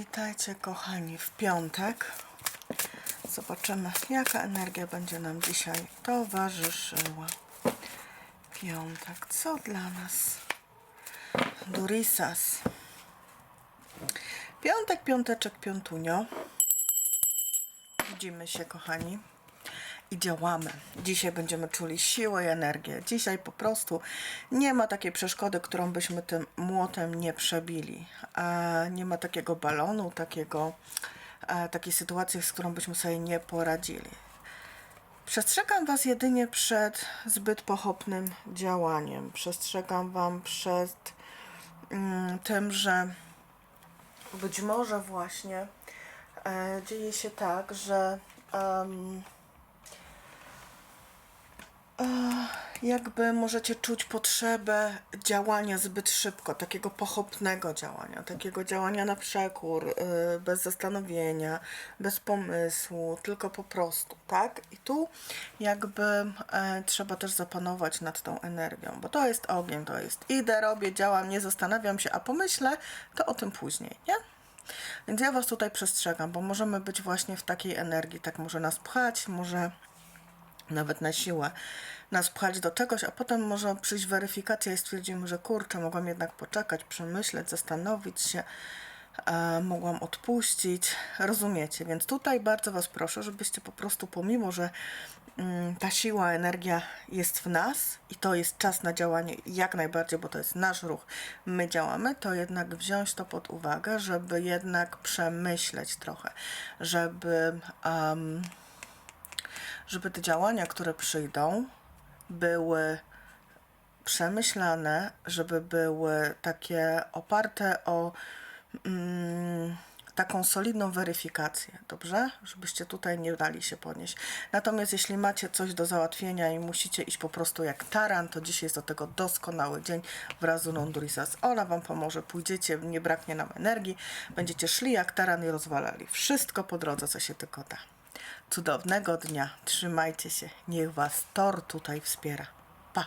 Witajcie kochani w piątek. Zobaczymy jaka energia będzie nam dzisiaj towarzyszyła. Piątek, co dla nas? Durisas. Piątek, piąteczek, piątunio. Widzimy się kochani i działamy. Dzisiaj będziemy czuli siłę i energię. Dzisiaj po prostu nie ma takiej przeszkody, którą byśmy tym młotem nie przebili. Nie ma takiego balonu, takiego, takiej sytuacji, z którą byśmy sobie nie poradzili. Przestrzegam Was jedynie przed zbyt pochopnym działaniem. Przestrzegam Wam przed mm, tym, że być może właśnie e, dzieje się tak, że em, jakby możecie czuć potrzebę działania zbyt szybko, takiego pochopnego działania, takiego działania na przekór, yy, bez zastanowienia, bez pomysłu, tylko po prostu, tak? I tu jakby e, trzeba też zapanować nad tą energią, bo to jest ogień, to jest idę, robię, działam, nie zastanawiam się, a pomyślę, to o tym później, nie? Więc ja Was tutaj przestrzegam, bo możemy być właśnie w takiej energii, tak może nas pchać, może nawet na siłę nas pchać do czegoś, a potem może przyjść weryfikacja i stwierdzimy, że kurczę, mogłam jednak poczekać, przemyśleć, zastanowić się, e, mogłam odpuścić, rozumiecie? Więc tutaj bardzo Was proszę, żebyście po prostu, pomimo, że mm, ta siła, energia jest w nas i to jest czas na działanie jak najbardziej, bo to jest nasz ruch, my działamy, to jednak wziąć to pod uwagę, żeby jednak przemyśleć trochę, żeby... em, żeby te działania, które przyjdą, były przemyślane, żeby były takie oparte o mm, taką solidną weryfikację, dobrze? Żebyście tutaj nie dali się ponieść. Natomiast jeśli macie coś do załatwienia i musicie iść po prostu jak taran, to dzisiaj jest do tego doskonały dzień wraz z Uną Durisas. Ona Wam pomoże, pójdziecie, nie braknie nam energii, będziecie szli jak taran i rozwalali wszystko po drodze, co się tylko da. Cudownego dnia, trzymajcie się, niech Was Tor tutaj wspiera. Pa!